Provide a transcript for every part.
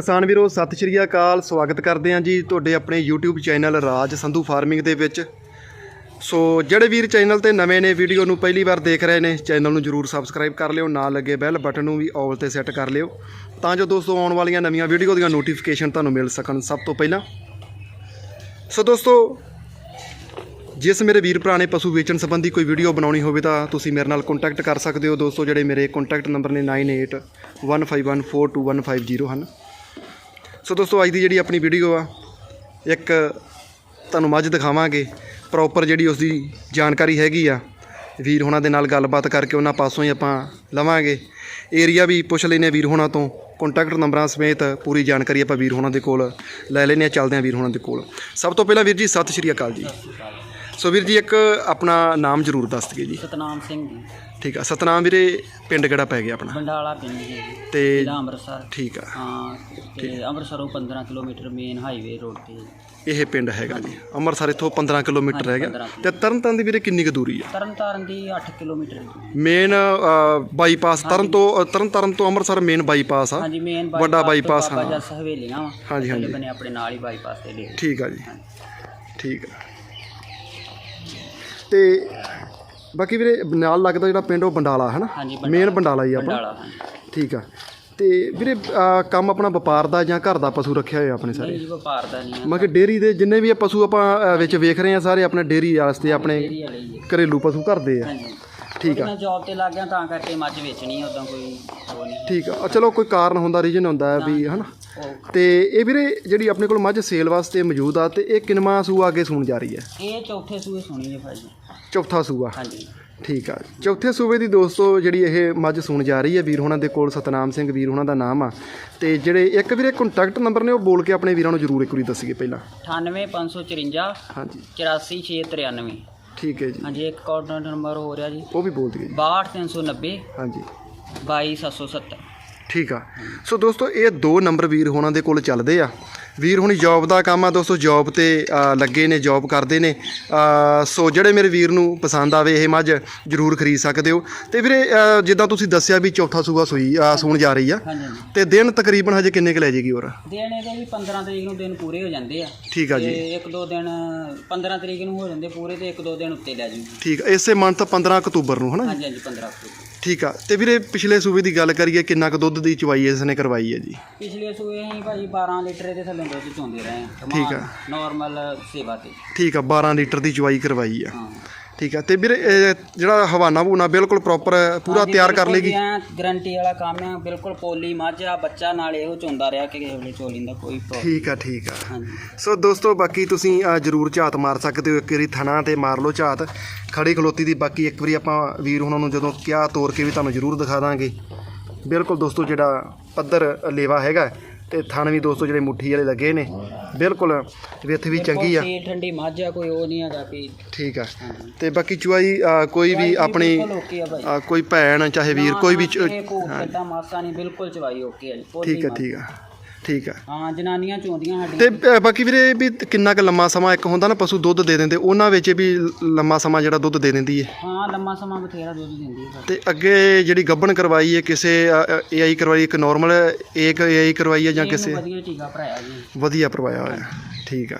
ਕਿਸਾਨ ਵੀਰੋ, ਸਤਿ ਸ਼੍ਰੀ ਅਕਾਲ, ਸਵਾਗਤ ਕਰਦੇ ਹਾਂ ਜੀ ਤੁਹਾਡੇ ਆਪਣੇ YouTube channel Raj Sandhu farming ਦੇ ਵਿੱਚ। ਸੋ ਜਿਹੜੇ ਵੀਰ ਚੈਨਲ ਤੇ ਨਵੇਂ ਨੇ, ਵੀਡੀਓ ਨੂੰ ਪਹਿਲੀ ਵਾਰ ਦੇਖ ਰਹੇ ਨੇ, ਚੈਨਲ ਨੂੰ ਜਰੂਰ ਸਬਸਕ੍ਰਾਈਬ ਕਰ ਲਿਓ, ਨਾਲ ਲੱਗੇ ਬੈਲ ਬਟਨ ਨੂੰ ਵੀ ਆਲ ਤੇ ਸੈੱਟ ਕਰ ਲਿਓ। ਤਾਂ ਜੋ ਦੋਸਤੋ, ਆਉਣ ਵਾਲੀਆਂ ਨਵੀਆਂ ਵੀਡੀਓ ਦੀਆਂ ਨੋਟੀਫਿਕੇਸ਼ਨ ਤੁਹਾਨੂੰ ਮਿਲ ਸਕਣ ਸਭ ਤੋਂ ਪਹਿਲਾਂ। ਸੋ ਦੋਸਤੋ, ਜਿਸ ਮੇਰੇ ਵੀਰ ਭਰਾ ਨੇ ਪਸ਼ੂ ਵੇਚਣ ਸੰਬੰਧੀ ਕੋਈ ਵੀਡੀਓ ਬਣਾਉਣੀ ਹੋਵੇ ਤਾਂ ਤੁਸੀਂ ਮੇਰੇ ਨਾਲ ਕੰਟੈਕਟ ਕਰ ਸਕਦੇ ਹੋ। ਦੋਸਤੋ, ਜਿਹੜੇ ਮੇਰੇ ਕੰਟੈਕਟ ਨੰਬਰ ਨੇ 9815142150 ਹਨ। ਸੋ ਦੋਸਤੋ, ਅੱਜ ਦੀ ਜਿਹੜੀ ਆਪਣੀ ਵੀਡੀਓ ਆ, ਇੱਕ ਤੁਹਾਨੂੰ ਮੱਝ ਦਿਖਾਵਾਂਗੇ। ਪ੍ਰੋਪਰ ਜਿਹੜੀ ਉਸ ਦੀ ਜਾਣਕਾਰੀ ਹੈਗੀ ਆ, ਵੀਰ ਹੋਣਾ ਦੇ ਨਾਲ ਗੱਲਬਾਤ ਕਰਕੇ ਉਹਨਾਂ ਪਾਸੋਂ ਹੀ ਆਪਾਂ ਲਵਾਂਗੇ। ਏਰੀਆ ਵੀ ਪੁੱਛ ਲੈਨੇ ਵੀਰ ਹੋਣਾ ਤੋਂ। ਕੰਟੈਕਟ ਨੰਬਰਾਂ ਸਮੇਤ ਪੂਰੀ ਜਾਣਕਾਰੀ ਆਪਾਂ ਵੀਰ ਹੋਣਾ ਦੇ ਕੋਲ ਲੈ ਲੈਨੇ ਆ ਚੱਲਦੇ ਆ ਵੀਰ ਹੋਣਾ ਦੇ ਕੋਲ। ਸਭ ਤੋਂ ਪਹਿਲਾਂ ਵੀਰ ਜੀ, ਸਤਿ ਸ਼੍ਰੀ ਅਕਾਲ ਜੀ। ਸੋ ਵੀਰ ਜੀ ਇੱਕ ਆਪਣਾ ਨਾਮ ਜ਼ਰੂਰ ਦੱਸ ਦਈਏ ਜੀ। ਸਤਨਾਮ ਸਿੰਘ ਜੀ। ਠੀਕ ਆ ਸਤਨਾਮ ਵੀਰੇ ਪਿੰਡ ਕਿਹੜਾ ਪੈ ਗਿਆ ਆਪਣਾ? ਬੰਡਾਲਾ ਪਿੰਡ ਜੀ। ਤੇ ਜ਼ਿਲ੍ਹਾ ਅੰਮ੍ਰਿਤਸਰ। ਠੀਕ ਆ। ਹਾਂ ਤੇ ਅੰਮ੍ਰਿਤਸਰੋਂ 15 ਕਿਲੋਮੀਟਰ ਮੇਨ ਹਾਈਵੇ ਰੋਡ ਤੇ। ਇਹ ਪਿੰਡ ਹੈਗਾ ਜੀ। ਅੰਮ੍ਰਿਤਸਰ ਇੱਥੋਂ 15 ਕਿਲੋਮੀਟਰ ਰਹਿ ਗਿਆ। 15 ਤੇ ਤਰਨਤਾਰਨ ਦੀ ਵੀਰੇ ਕਿੰਨੀ ਕੁ ਦੂਰੀ ਆ? ਤਰਨਤਾਰਨ ਦੀ 8 ਕਿਲੋਮੀਟਰ। ਮੇਨ ਬਾਈਪਾਸ ਤਰਨ ਤੋਂ ਤਰਨਤਾਰਨ ਤੋਂ ਅੰਮ੍ਰਿਤਸਰ ਮੇਨ ਬਾਈਪਾਸ ਆ। ਹਾਂਜੀ ਮੇਨ ਵੱਡਾ ਬਾਬਾ ਹਾਂ। ਜੱਸ ਹਵੇਲੀਆਂ ਵਾ। ਹਾਂਜੀ, ਹਾਂਜੀ। ਬਨੇ ਆਪਣੇ ਨਾਲ ਹੀ ਬਾਈਪਾਸ ਤੇ ਠੀਕ ਆ ਜੀ। ਠੀਕ ਆ। ਤੇ ਬਾਕੀ ਵੀਰੇ ਨਾਲ ਲੱਗਦਾ ਜਿਹੜਾ ਪਿੰਡ ਉਹ ਬੰਡਾਲਾ ਹੈ ਨਾ ਹਾਂਜੀ ਮੇਨ ਬੰਡਾਲਾ ਹੀ ਆਪਣਾ ਬੰਡਾਲਾ ਹਾਂਜੀ। ਠੀਕ ਆ। ਤੇ ਵੀਰੇ ਕੰਮ ਆਪਣਾ ਵਪਾਰ ਦਾ ਜਾਂ ਘਰ ਦਾ ਪਸ਼ੂ ਰੱਖਿਆ ਹੋਇਆ ਆਪਣੇ ਸਾਰੇ? ਨਹੀਂ ਜੀ ਵਪਾਰ ਦਾ ਨਹੀਂ ਆ। ਮੈਂ ਕਿ ਡੇਰੀ ਦੇ ਜਿੰਨੇ ਵੀ ਇਹ ਪਸ਼ੂ ਆਪਾਂ ਵਿੱਚ ਵੇਖ ਰਹੇ ਆ ਸਾਰੇ ਆਪਣੇ ਡੇਰੀ ਵਾਸਤੇ ਆਪਣੇ ਘਰੇਲੂ ਪਸ਼ੂ ਘਰਦੇ ਆ। ਹਾਂਜੀ। ਠੀਕ ਆ। ਮੈਂ ਜੌਬ ਤੇ ਲੱਗ ਗਿਆ ਤਾਂ ਕਰਕੇ ਮੱਝ ਵੇਚਣੀ ਉਦੋਂ ਕੋਈ ਉਹ ਨਹੀਂ। ਠੀਕ ਆ। ਚਲੋ ਕੋਈ ਕਾਰਨ ਹੁੰਦਾ ਰੀਜਨ ਹੁੰਦਾ ਹੈ ਵੀ ਹਨਾ? ਉਹ। ਤੇ ਇਹ ਵੀਰੇ ਜਿਹੜੀ ਆਪਣੇ ਕੋਲ ਮੱਝ ਸੇਲ ਵਾਸਤੇ ਮੌਜੂਦ ਆ ਤੇ ਇਹ ਕਿਨਵਾ ਸੂਆ ਅੱਗੇ ਸੂਣ ਜਾ ਰਹੀ ਹੈ? ਇਹ ਚੌਥੇ ਸੂਏ ਸੁਣੀ ਹੈ ਭਾਜੀ ਚੌਥਾ ਸੂਆ। ਹਾਂਜੀ। ਠੀਕ ਆ। ਚੌਥੇ ਸੂਬੇ ਦੀ ਦੋਸਤੋ ਜਿਹੜੀ ਇਹ ਮੱਝ ਸੂਣ ਜਾ ਰਹੀ ਹੈ ਵੀਰ ਹੋਣਾ ਦੇ ਕੋਲ ਸਤਨਾਮ ਸਿੰਘ ਵੀਰ ਹੋਣਾ ਦਾ ਨਾਮ ਆ। ਤੇ ਜਿਹੜੇ ਇੱਕ ਵੀਰੇ ਕੰਟੈਕਟ ਨੰਬਰ ਨੇ ਉਹ ਬੋਲ ਕੇ ਆਪਣੇ ਵੀਰਾਂ ਨੂੰ ਜ਼ਰੂਰ ਇੱਕ ਵਾਰੀ ਦੱਸੀਏ ਪਹਿਲਾਂ। 98554 ਹਾਂਜੀ। 84693 ਠੀਕ ਹੈ ਜੀ। ਹਾਂਜੀ ਇੱਕ ਕਾਰਡ ਨੰਬਰ ਹੋ ਰਿਹਾ ਜੀ। ਉਹ ਵੀ ਬੋਲ ਦਈਏ ਜੀ। 62390 ਹਾਂਜੀ। 22770 ਠੀਕ ਆ। ਸੋ ਦੋਸਤੋ ਇਹ ਦੋ ਨੰਬਰ ਵੀਰ ਹੋਣਾ ਦੇ ਕੋਲ ਚੱਲਦੇ ਆ। ਵੀਰ ਹੁਣੀ ਜੌਬ ਦਾ ਕੰਮ ਆ ਦੋਸਤੋ ਜੌਬ ਤੇ ਲੱਗੇ ਨੇ ਜੌਬ ਕਰਦੇ ਨੇ। ਸੋ ਜਿਹੜੇ ਮੇਰੇ ਵੀਰ ਨੂੰ ਪਸੰਦ ਆਵੇ ਇਹ ਮੱਝ ਜ਼ਰੂਰ ਖਰੀਦ ਸਕਦੇ ਹੋ। ਤੇ ਵੀਰੇ ਜਿੱਦਾਂ ਤੁਸੀਂ ਦੱਸਿਆ ਵੀ ਚੌਥਾ ਸੂਆ ਸੂਈ ਸੂਣ ਜਾ ਰਹੀ ਆ। ਤੇ ਦਿਨ ਤਕਰੀਬਨ ਹਜੇ ਕਿੰਨੇ ਕੁ ਲੈ ਜੇਗੀ ਹੋਰ? ਦੇਣ ਇਹਦੇ ਵੀ 15 ਤਰੀਕ ਨੂੰ ਦਿਨ ਪੂਰੇ ਹੋ ਜਾਂਦੇ ਆ। ਠੀਕ ਆ ਤੇ ਜੀ ਇੱਕ ਦੋ ਦਿਨ 15 ਤਰੀਕ ਨੂੰ ਹੋ ਜਾਂਦੇ ਪੂਰੇ ਤੇ ਇੱਕ ਦੋ ਦਿਨ ਉੱਤੇ ਲੈ ਜੂਗੀ। ਠੀਕ ਇਸੇ ਮੰਥ 15 ਅਕਤੂਬਰ ਨੂੰ ਹਨਾ ਹਾਂਜੀ ਹਾਂਜੀ 15 ਅਕਤੂਬਰ ਠੀਕ ਆ। ਤੇ ਵੀਰੇ ਪਿਛਲੇ ਸੂਬੇ ਦੀ ਗੱਲ ਕਰੀਏ ਕਿੰਨਾ ਕੁ ਦੁੱਧ ਦੀ ਚਵਾਈ ਇਸ ਨੇ ਕਰਵਾਈ ਹੈ ਜੀ? ਪਿਛਲੇ ਸੂਏ ਅਸੀਂ ਭਾਜੀ 12 ਲੀਟਰ ਦੇ ਥੱਲੇ ਦੁੱਧ ਚੋਂਦੇ ਰਹੇ ਆ। ਠੀਕ ਆ। ਨਾਰਮਲ ਸੇਵਾ ਤੇ। ਠੀਕ ਆ 12 ਲੀਟਰ ਦੀ ਚਵਾਈ ਕਰਵਾਈ ਆ। ਹਾਂ। ਠੀਕ ਆ ਤੇ ਵੀਰੇ ਇਹ ਜਿਹੜਾ ਹਵਾਨਾ ਬੂਨਾ ਬਿਲਕੁਲ ਪ੍ਰੋਪਰ ਪੂਰਾ ਤਿਆਰ ਕਰ ਲੇਗੀ? ਗਰੰਟੀ ਵਾਲਾ ਕੰਮ ਆ ਬਿਲਕੁਲ ਪੋਲੀ ਮੱਝ ਆ ਬੱਚਾ ਨਾਲ ਇਹੋ ਚੋਂਦਾ ਰਿਹਾ ਕਿ ਕਿਸੇ ਵੇਲੇ ਚੋ ਲਿੰਦਾ ਕੋਈ ਪ੍ਰੋਬਲਮ ਠੀਕ ਆ ਠੀਕ ਆ। ਹਾਂਜੀ। ਸੋ ਦੋਸਤੋ ਬਾਕੀ ਤੁਸੀਂ ਅ, ਜਰੂਰ ਝਾਤ ਮਾਰ ਸਕਦੇ ਹੋ ਇੱਕ ਵਾਰੀ ਥਣਾ ਤੇ ਮਾਰ ਲਓ ਝਾਤ। ਖੜੀ ਖਲੋਤੀ ਦੀ ਬਾਕੀ ਇੱਕ ਵਾਰੀ ਆਪਾਂ ਵੀਰ ਉਹਨਾਂ ਨੂੰ ਜਦੋਂ ਕਿਹਾ ਤੋਰ ਕੇ ਵੀ ਤੁਹਾਨੂੰ ਜਰੂਰ ਦਿਖਾ ਦਾਂਗੇ। ਬਿਲਕੁਲ ਦੋਸਤੋ ਜਿਹੜਾ ਪੱਧਰ ਲੇਵਾ ਹੈਗਾ ਤੇ ਥਣ ਵੀ ਦੋਸਤੋ ਜਿਹੜੇ ਮੁੱਠੀ ਵਾਲੇ ਲੱਗੇ ਨੇ ਬਿਲਕੁਲ ਵਿੱਥ ਵੀ ਚੰਗੀ ਆ। ਕੋਈ ਠੰਡੀ ਮੱਝ ਆ ਕੋਈ ਉਹ ਨਹੀਂ ਹੈਗਾ ਵੀ। ਠੀਕ ਆ। ਤੇ ਬਾਕੀ ਚੁਆਈ ਅ, ਕੋਈ ਵੀ ਆਪਣੀ ਅ, ਕੋਈ ਭੈਣ ਚਾਹੇ ਵੀਰ ਕੋਈ ਵੀ ਚ- ਇਹ ਭੂਖ ਕਿੱਦਾਂ ਮਾਸਾ ਨਹੀਂ ਬਿਲਕੁਲ ਚਵਾਈ ਓਕੇ ਆ ਜੀ ਪੋਲੀ ਠੀਕ ਆ। ਠੀਕ ਆ। ਠੀਕ ਆ। ਹਾਂ ਜਨਾਨੀਆਂ ਚੋਂਦੀਆਂ ਤੇ ਸਾਡੀਆਂ ਅ, ਬਾਕੀ ਵੀਰੇ ਵੀ ਕਿੰਨਾ ਕੁ ਲੰਮਾ ਸਮਾਂ ਇੱਕ ਹੁੰਦਾ ਨਾ ਪਸ਼ੂ ਦੁੱਧ ਦੇ ਦਿੰਦੇ ਉਹਨਾਂ ਵਿੱਚ ਵੀ ਲੰਮਾ ਸਮਾਂ ਜਿਹੜਾ ਦੁੱਧ ਦੇ ਦਿੰਦੀ ਹੈ ਹਾਂ ਲੰਮਾ ਸਮਾਂ ਬਥੇਰਾ ਦੁੱਧ ਦਿੰਦੀ ਹੈ। ਤੇ ਅੱਗੇ ਜਿਹੜੀ ਗੱਭਣ ਕਰਵਾਈ ਹੈ ਕਿਸੇ ਏਆਈ ਕਰਵਾਈ ਇੱਕ ਨਾਰਮਲ ਇੱਕ ਏਆਈ ਕਰਵਾਈ ਹੈ ਜਾਂ ਕਿਸੇ? ਵਧੀਆ ਟੀਕਾ ਭਰਾਇਆ ਜੀ। ਵਧੀਆ ਪ੍ਰਵਾਇਆ ਹੋਇਆ ਠੀਕ ਆ।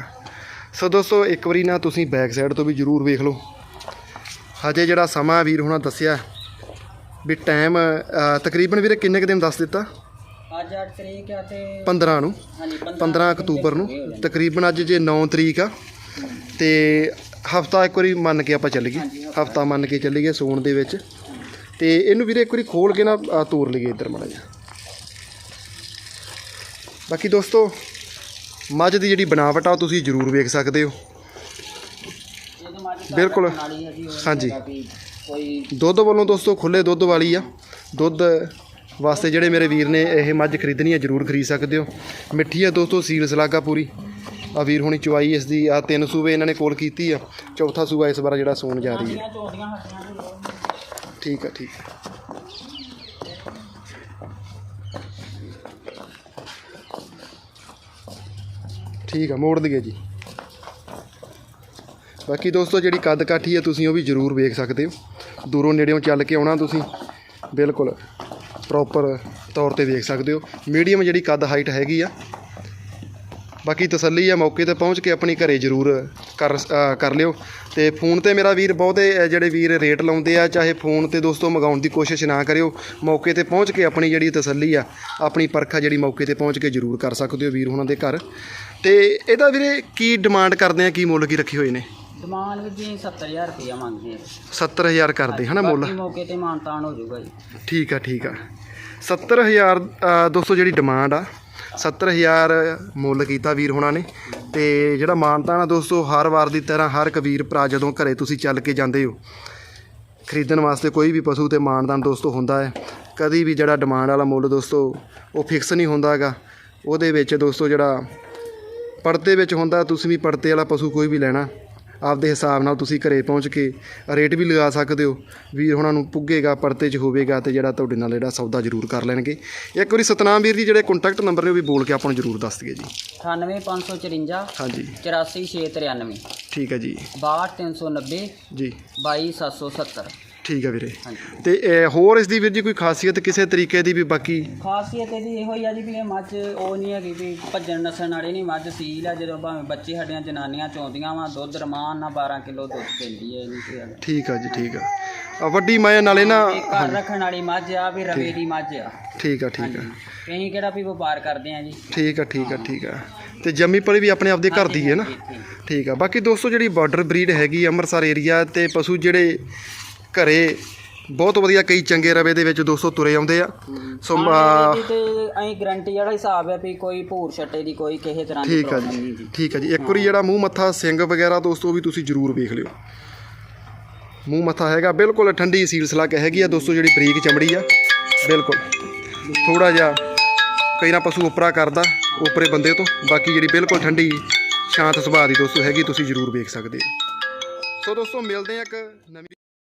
ਸੋ ਦੋਸਤੋ ਇੱਕ ਵਾਰੀ ਨਾ ਤੁਸੀਂ ਬੈਕ ਸਾਈਡ ਤੋਂ ਵੀ ਜਰੂਰ ਵੇਖ ਲਓ। ਹਜੇ ਜਿਹੜਾ ਸਮਾਂ ਵੀਰ ਹੁਣਾਂ ਦੱਸਿਆ ਵੀ ਟਾਈਮ ਤਕਰੀਬਨ ਵੀਰੇ ਕਿੰਨੇ ਕੁ ਦਿਨ ਦੱਸ ਦਿੱਤਾ? ਅੱਜ 8 ਤਰੀਕ ਆ ਤੇ 15 ਨੂੰ ਹਾਂਜੀ 15 ਅਕਤੂਬਰ ਨੂੰ। ਤਕਰੀਬਨ ਅੱਜ ਜੇ 9 ਤਰੀਕ ਆ ਤੇ ਹਫਤਾ ਇੱਕ ਵਾਰੀ ਮੰਨ ਕੇ ਆਪਾਂ ਚੱਲ ਗਏ ਹਫਤਾ। ਮੰਨ ਕੇ ਚੱਲੀਏ ਸੋਣ ਦੇ ਵਿੱਚ। ਤੇ ਇਹਨੂੰ ਵੀਰੇ ਇੱਕ ਵਾਰੀ ਖੋਲ ਕੇ ਨਾ ਤੋਰ ਲਈਏ ਇੱਧਰ ਮਾੜਾ ਜਿਹਾ। ਬਾਕੀ ਦੋਸਤੋ ਮੱਝ ਦੀ ਜਿਹੜੀ ਬਣਾਵਟ ਆ ਉਹ ਤੁਸੀਂ ਜ਼ਰੂਰ ਵੇਖ ਸਕਦੇ ਹੋ। ਬਿਲਕੁਲ। ਹਾਂਜੀ। ਕੋਈ ਦੁੱਧ ਵੱਲੋਂ ਦੋਸਤੋ ਖੁੱਲੇ ਦੁੱਧ ਵਾਲੀ ਆ। ਦੁੱਧ ਵਾਸਤੇ ਜਿਹੜੇ ਮੇਰੇ ਵੀਰ ਨੇ ਇਹ ਮੱਝ ਖਰੀਦਣੀ ਹੈ, ਜ਼ਰੂਰ ਖਰੀਦ ਸਕਦੇ ਹੋ। ਮਿੱਠੀ ਆ ਦੋਸਤੋ, ਸੀਲ ਸਲਾਗਾ ਪੂਰੀ। ਆ ਵੀਰ ਹੁਣੀ ਚਵਾਈ ਇਸ ਦੀ ਆ ਤਿੰਨ ਸੂਬੇ ਇਹਨਾਂ ਨੇ ਕੋਲ ਕੀਤੀ ਆ। ਚੌਥਾ ਸੂਬਾ ਇਸ ਵਾਰ ਜਿਹੜਾ ਸੂਣ ਜਾ ਰਹੀ ਹੈ। ਠੀਕ ਆ ਠੀਕ ਆ। ਠੀਕ ਆ, ਮੋੜ ਦਈਏ ਜੀ। ਬਾਕੀ ਦੋਸਤੋ, ਜਿਹੜੀ ਕੱਦ ਕਾਠੀ ਹੈ, ਤੁਸੀਂ ਉਹ ਵੀ ਜ਼ਰੂਰ ਵੇਖ ਸਕਦੇ ਹੋ। ਦੂਰੋਂ ਨੇੜਿਓਂ ਚੱਲ ਕੇ ਆਉਣਾ ਤੁਸੀਂ। ਬਿਲਕੁਲ। ਪ੍ਰੋਪਰ ਤੌਰ ਤੇ ਵੇਖ ਸਕਦੇ ਹੋ। ਮੀਡੀਅਮ ਜਿਹੜੀ ਕੱਦ ਹਾਈਟ ਹੈਗੀ ਆ। ਬਾਕੀ ਤਸੱਲੀ ਆ, ਮੌਕੇ ਤੇ ਪਹੁੰਚ ਕੇ ਆਪਣੀ ਘਰੇ ਜ਼ਰੂਰ ਕਰ ਕਰ ਲਿਓ। ਤੇ ਫੋਨ ਤੇ ਮੇਰਾ ਵੀਰ ਬਹੁਤੇ ਜਿਹੜੇ ਵੀਰ ਰੇਟ ਲਾਉਂਦੇ ਆ, ਚਾਹੇ ਫੋਨ ਤੇ ਦੋਸਤੋ ਮੰਗਾਉਣ ਦੀ ਕੋਸ਼ਿਸ਼ ਨਾ ਕਰਿਓ, ਮੌਕੇ ਤੇ ਪਹੁੰਚ ਕੇ ਆਪਣੀ ਜਿਹੜੀ ਤਸੱਲੀ ਆ, ਆਪਣੀ ਪਰਖਾ ਜਿਹੜੀ ਮੌਕੇ ਤੇ ਪਹੁੰਚ ਕੇ ਜ਼ਰੂਰ ਕਰ ਸਕਦੇ ਹੋ ਵੀਰ ਉਹਨਾਂ ਦੇ ਘਰ। ਤੇ ਇਹਦਾ ਵੀਰੇ ਕੀ ਡਿਮਾਂਡ ਕਰਦੇ ਆ, ਕੀ ਮੁੱਲ ਕੀ ਰੱਖੇ ਹੋਏ ਨੇ? ਡਿਮਾਂਡ ਵੀ ਜੀ 70000 ਰੁਪਇਆ ਮੰਗਦੇ ਆ। 70000 ਕਰਦੇ ਹਨਾ ਮੁੱਲ? ਬਾਕੀ ਮੌਕੇ ਤੇ ਮਾਨਤਾਨ ਹੋ ਜਾਊਗਾ ਜੀ। ਠੀਕ ਆ ਠੀਕ ਆ। 70000 ਅ, ਦੋਸਤੋ ਜਿਹੜੀ ਡਿਮਾਂਡ ਆ 70000 ਮੁੱਲ ਕੀਤਾ ਵੀਰ ਹੋਣਾ ਨੇ। ਤੇ ਜਿਹੜਾ ਮਾਨਤਾਨਾ ਦੋਸਤੋ ਹਰ ਵਾਰ ਦੀ ਤਰ੍ਹਾਂ ਹਰ ਇੱਕ ਵੀਰ ਭਰਾ ਜਦੋਂ ਘਰੇ ਤੁਸੀਂ ਚੱਲ ਕੇ ਜਾਂਦੇ ਹੋ ਖਰੀਦਣ ਵਾਸਤੇ ਕੋਈ ਵੀ ਪਸ਼ੂ ਤੇ ਮਾਨਦਾਨ ਦੋਸਤੋ ਹੁੰਦਾ ਹੈ। ਕਦੀ ਵੀ ਜਿਹੜਾ ਡਿਮਾਂਡ ਵਾਲਾ ਮੁੱਲ ਦੋਸਤੋ ਉਹ ਫਿਕਸ ਨਹੀਂ ਹੁੰਦਾ ਹੈਗਾ। ਉਹਦੇ ਵਿੱਚ ਦੋਸਤੋ ਜਿਹੜਾ ਪੜਤੇ ਵਿੱਚ ਹੁੰਦਾ ਤੁਸੀਂ ਵੀ ਪੜਤੇ ਵਾਲਾ ਪਸ਼ੂ ਕੋਈ ਵੀ ਲੈਣਾ। ਆਪਦੇ ਹਿਸਾਬ ਨਾਲ ਤੁਸੀਂ ਘਰੇ ਪਹੁੰਚ ਕੇ ਰੇਟ ਵੀ ਲਗਾ ਸਕਦੇ ਹੋ। ਵੀਰ ਉਹਨਾਂ ਨੂੰ ਪੁੱਗੇਗਾ ਪੜਤੇ 'ਚ ਹੋਵੇਗਾ ਤੇ ਜਿਹੜਾ ਤੁਹਾਡੇ ਨਾਲ ਜਿਹੜਾ ਸੌਦਾ ਜ਼ਰੂਰ ਕਰ ਲੈਣਗੇ। ਇੱਕ ਵਾਰੀ ਸਤਨਾਮ ਵੀਰ ਜੀ ਜਿਹੜੇ ਕੰਟੈਕਟ ਨੰਬਰ ਨੇ ਉਹ ਵੀ ਬੋਲ ਕੇ ਆਪਾਂ ਨੂੰ ਜ਼ਰੂਰ ਦੱਸ ਦਈਏ ਜੀ 98554 ਹਾਂਜੀ। 84693 ਠੀਕ ਹੈ ਜੀ। 62390 ਜੀ। 22770 ਠੀਕ ਹੈ ਵੀਰੇ। ਹਾਂਜੀ ਤੇ ਇਹ ਹੋਰ ਇਸ ਦੀ ਵੀਰ ਜੀ ਕੋਈ ਖਾਸੀਅਤ ਕਿਸੇ ਤਰੀਕੇ ਦੀ ਵੀ ਬਾਕੀ? ਖਾਸੀਅਤ ਇਹਦੀ ਇਹੋ ਹੀ ਆ ਜੀ ਵੀ ਇਹ ਮੱਝ ਉਹ ਨਹੀਂ ਹੈਗੀ ਵੀ ਭੱਜਣ ਨਸਣ ਵਾਲੀ ਨਹੀਂ ਮੱਝ ਸੀਲ ਆ ਜਦੋਂ ਭਾਵੇਂ ਬੱਚੇ ਸਾਡੀਆਂ ਜਨਾਨੀਆਂ ਚੋਂਦੀਆਂ ਵਾ ਦੁੱਧ ਰਮਾਨ ਨਾਲ 12 ਕਿਲੋ ਦੁੱਧ ਦਿੰਦੀ ਹੈ ਇਹਨੂੰ ਤੇ ਠੀਕ ਆ ਜੀ ਠੀਕ ਆ। ਆ ਵੱਡੀ ਮਾਇਆ ਨਾਲੇ ਨਾ ਇਹ ਘਰ ਰੱਖਣ ਵਾਲੀ ਮੱਝ ਆ ਵੀ ਰਵੇ ਦੀ ਮੱਝ ਆ। ਠੀਕ ਆ ਠੀਕ ਆ। ਕਹੀਂ ਕਿਹੜਾ ਵੀ ਵਪਾਰ ਕਰਦੇ ਆ ਜੀ। ਠੀਕ ਆ ਠੀਕ ਆ ਠੀਕ ਆ। ਤੇ ਜੰਮੀ ਪਲੀ ਵੀ ਆਪਣੇ ਆਪਦੇ ਘਰ ਦੀ ਹੈ ਨਾ? ਠੀਕ। ਆ। ਬਾਕੀ ਦੋਸਤੋ ਜਿਹੜੀ ਬਾਰਡਰ ਬਰੀਡ ਹੈਗੀ ਅੰਮ੍ਰਿਤਸਰ ਏਰੀਆ ਤੇ ਪਸ਼ੂ ਜਿਹੜੇ ਘਰੇ ਬਹੁਤ ਵਧੀਆ ਕਈ ਚੰਗੇ ਰਵੇ ਦੇ ਵਿੱਚ ਦੋਸਤੋ ਤੁਰੇ ਆਉਂਦੇ ਆ। ਸੋ ਤੇ ਐਂ ਗਰੰਟੀ ਵਾਲਾ ਹਿਸਾਬ ਹੈ ਵੀ ਕੋਈ ਭੂਰ ਛੱਟੇ ਦੀ ਕੋਈ ਕਿਸੇ ਤਰ੍ਹਾਂ ਦੀ ਠੀਕ ਆ ਨਹੀਂ ਜੀ ਜੀ ਠੀਕ ਆ ਜੀ। ਇੱਕ ਵਾਰੀ ਜਿਹੜਾ ਮੂੰਹ ਮੱਥਾ ਸਿੰਘ ਵਗੈਰਾ ਦੋਸਤੋ ਉਹ ਵੀ ਤੁਸੀਂ ਜ਼ਰੂਰ ਵੇਖ ਲਿਓ। ਮੂੰਹ ਮੱਥਾ ਹੈਗਾ ਬਿਲਕੁਲ ਠੰਡੀ ਸੀਲ ਸਲਾਕ ਹੈਗੀ ਆ ਦੋਸਤੋ ਜਿਹੜੀ ਬਰੀਕ ਚਮੜੀ ਆ। ਬਿਲਕੁਲ। ਥੋੜਾ ਜਿਹਾ ਕਈ ਨਾ ਪਸ਼ੂ ਉਪਰਾ ਕਰਦਾ ਉਪਰੇ ਬੰਦੇ ਤੋਂ। ਬਾਕੀ ਜਿਹੜੀ ਬਿਲਕੁਲ ਠੰਡੀ ਸ਼ਾਂਤ ਸੁਭਾਅ ਦੀ ਦੋਸਤੋ ਹੈਗੀ ਤੁਸੀਂ ਜ਼ਰੂਰ ਵੇਖ ਸਕਦੇ ਹੋ। ਸੋ ਦੋਸਤੋ ਮਿਲਦੇ ਆ ਇੱਕ ਨਵੀਂ